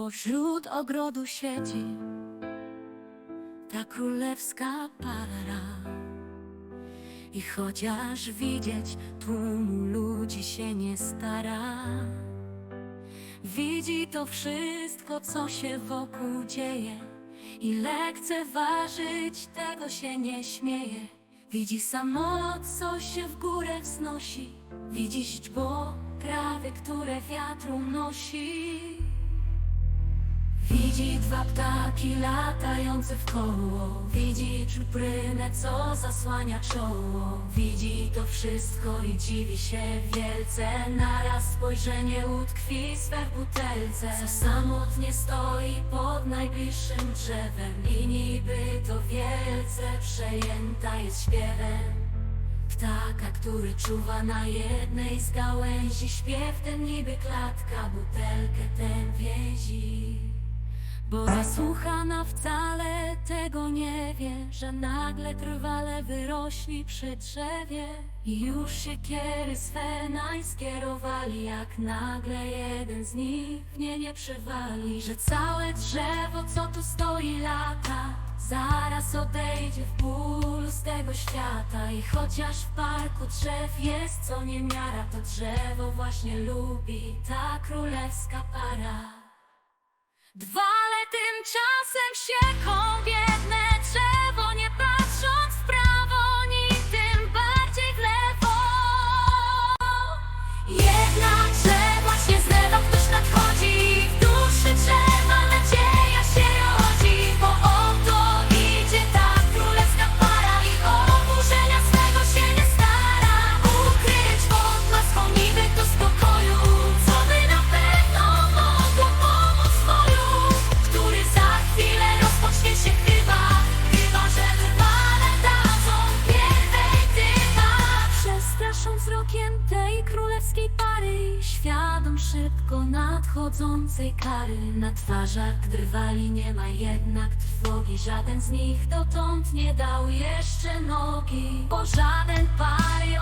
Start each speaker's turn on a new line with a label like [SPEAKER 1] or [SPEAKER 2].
[SPEAKER 1] Pośród ogrodu siedzi ta królewska para. I chociaż widzieć tłum ludzi się nie stara, widzi to wszystko, co się wokół dzieje. I lekceważyć tego się nie śmieje. Widzi samolot, co się w górę wznosi. Widzi źdźbło trawy, które wiatru nosi. Widzi dwa ptaki latające w koło. Widzi czuprynę, co zasłania czoło. Widzi to wszystko i dziwi się wielce. Naraz spojrzenie utkwi swe w butelce. Samotnie stoi pod najbliższym drzewem I niby to wielce przejęta jest śpiewem. Ptaka, który czuwa na jednej z gałęzi Śpiew ten niby klatka, butelkę ten więzi bo zasłuchana wcale tego nie wie, że nagle trwale wyrośli przy drzewie. I już siekiery swe najskierowali, jak nagle jeden z nich w nie przywali, że całe drzewo, co tu stoi lata, zaraz odejdzie w ból z tego świata. I chociaż w parku drzew jest co niemiara, to drzewo właśnie lubi ta królewska para. Dwale tymczasem się biedne szybko nadchodzącej kary. Na twarzach drwali nie ma jednak trwogi, żaden z nich dotąd nie dał jeszcze nogi, bo żaden pary